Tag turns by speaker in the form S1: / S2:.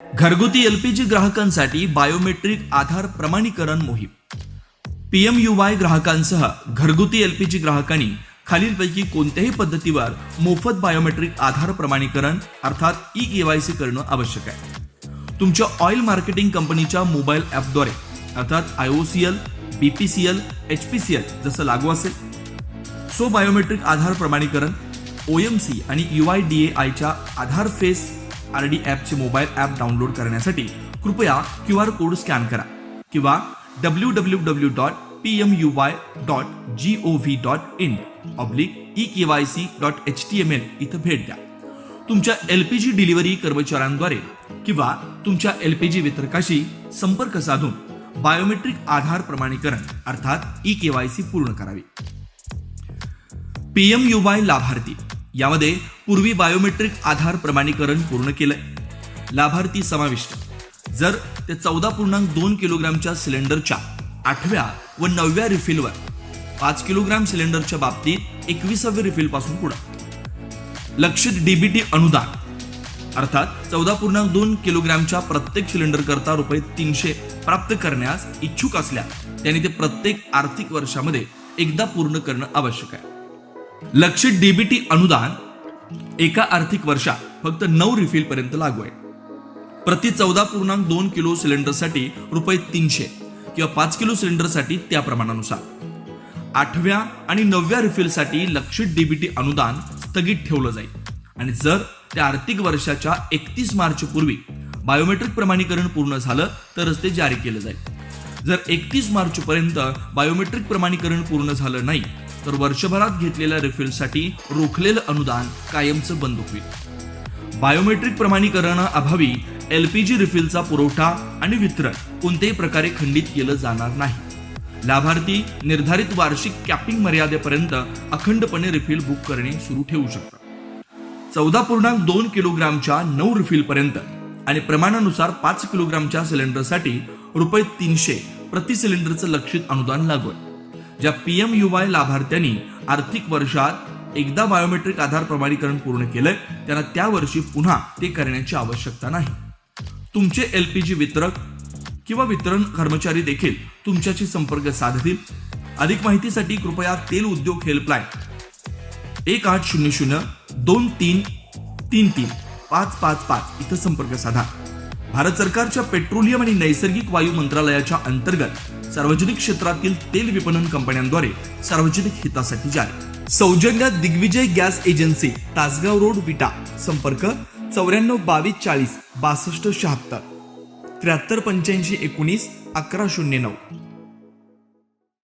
S1: घरगुती एलपीजी ग्राहकांसाठी बायोमेट्रिक आधार प्रमाणीकरण मोहीम. पीएमयुवाय ग्राहकांसह घरगुती एलपीजी ग्राहकांनी खालीलपैकी कोणत्याही पद्धतीवर मोफत बायोमेट्रिक आधार प्रमाणीकरण अर्थात ई केवायसी करणं आवश्यक आहे. तुमच्या ऑइल मार्केटिंग कंपनीच्या मोबाईल ॲपद्वारे अर्थात I O C L B P C L H P C L जसं लागू असेल. सो बायोमेट्रिक आधार प्रमाणीकरण ओ एम सी आणि यू आय डी ए आयच्या आधार फेस आर डी ॲपचे मोबाईल ॲप डाउनलोड करण्यासाठी कृपया क्यू आर कोड स्कॅन करा किंवा W W W dot P M U Y dot G O V dot in oblique E K Y C dot H T M L इथं भेट द्या. तुमच्या LPG delivery कर्मचाऱ्यांद्वारे किंवा तुमच्या एलपीजी वितरकाशी संपर्क साधून बायोमेट्रिक आधार प्रमाणीकरण अर्थात ई केवायसी पूर्ण करावी. पीएमयुवाय लाभार्थी यामध्ये पूर्वी बायोमेट्रिक आधार प्रमाणीकरण पूर्ण केलंय. लाभार्थी समाविष्ट. जर ते चौदा पूर्णांक दोन किलोग्रामच्या सिलेंडरच्या आठव्या व नवव्या रिफिलवर पाच किलोग्राम सिलेंडरच्या बाबतीत एकविसाव्या रिफिलपासून पुढे. लक्षित डीबीटी अनुदान अर्थात चौदा पूर्णांक दोन किलोग्रामच्या प्रत्येक सिलेंडर करता रुपये तीनशे प्राप्त करण्यास इच्छुक असल्या त्यांनी ते प्रत्येक आर्थिक वर्षामध्ये एकदा पूर्ण करणं आवश्यक आहे. लक्षित डीबीटी अनुदान एका आर्थिक वर्षात फक्त नऊ रिफिल पर्यंत लागू आहे. प्रति चौदा पूर्णांक दोन किलो सिलेंडरसाठी रुपये तीनशे किंवा पाच किलो सिलेंडरसाठी त्या प्रमाणानुसार. आठव्या आणि नवव्या रिफिलसाठी लक्षित डीबीटी अनुदान स्थगित ठेवलं जाईल. आणि जर त्या आर्थिक वर्षाच्या एकतीस मार्च पूर्वी बायोमेट्रिक प्रमाणीकरण पूर्ण झालं तरच ते जारी केलं जाईल. जर एकतीस मार्च पर्यंत बायोमेट्रिक प्रमाणीकरण पूर्ण झालं नाही तर वर्षभरात घेतलेल्या रिफिलसाठी रोखलेलं अनुदान कायमचं बंद होईल. बायोमेट्रिक प्रमाणीकरणअभावी एल पी जी रिफिलचा पुरवठा आणि वितरण कोणत्याही प्रकारे खंडित केलं जाणार नाही. लाभार्थी निर्धारित वार्षिक कॅपिंग मर्यादेपर्यंत अखंडपणे रिफिल बुक करणे सुरू ठेवू शकतात. चौदा पूर्णांक दोन किलोग्रामच्या नऊ रिफिलपर्यंत आणि प्रमाणानुसार पाच किलोग्रामच्या सिलेंडरसाठी रुपये तीनशे प्रति सिलेंडरचं लक्षित अनुदान ज्या पीएम युवाय लाभार्थ्यांनी आर्थिक वर्षात एकदा बायोमेट्रिक आधार प्रमाणीकरण पूर्ण केलंय त्यांना त्या वर्षी पुन्हा ते करण्याची आवश्यकता नाही. तुमचे एलपीजी वितरक किंवा वितरण कर्मचारी देखील तुमच्याशी संपर्क साधतील. अधिक माहितीसाठी कृपया तेल उद्योग हेल्पलाईन एक आठ शून्य शून्य दोन तीन तीन तीन पाच पाच पाच इथं संपर्क साधा. भारत सरकारच्या पेट्रोलियम आणि नैसर्गिक वायू मंत्रालयाच्या अंतर्गत सार्वजनिक क्षेत्रातील तेल विपणन कंपन्यांद्वारे सार्वजनिक हितासाठी जारी. सौजन्य Digvijay gas agency Tasgaon road Vita. संपर्क चौऱ्याण्णव बावीस चाळीस बासष्ट शहात्तर. त्र्याहत्तर पंच्याऐंशी एकोणीस अकरा शून्य नऊ.